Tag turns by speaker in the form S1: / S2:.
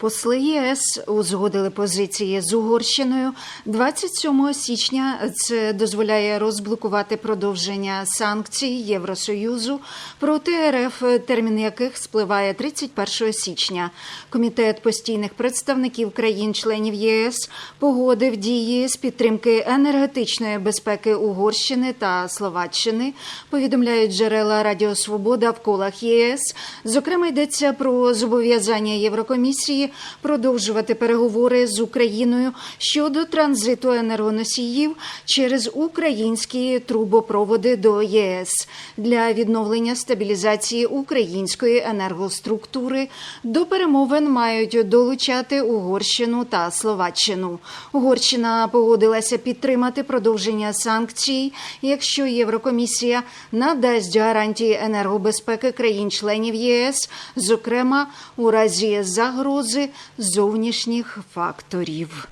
S1: Посли ЄС узгодили позиції з Угорщиною 27 січня. Це дозволяє розблокувати продовження санкцій Євросоюзу проти РФ, термін яких спливає 31 січня. Комітет постійних представників країн-членів ЄС погодив дії з підтримки енергетичної безпеки Угорщини та Словаччини. Повідомляють джерела Радіо Свобода в колах ЄС. Зокрема, йдеться про зобов'язання Єврокомісії продовжувати переговори з Україною щодо транзиту енергоносіїв через українські трубопроводи до ЄС для відновлення стабілізації української енергоструктури. До перемовин мають долучати Угорщину та Словаччину. Угорщина погодилася підтримати продовження санкцій, якщо Єврокомісія надасть гарантії енергобезпеки країн-членів ЄС, зокрема у разі загрози зовнішніх факторів.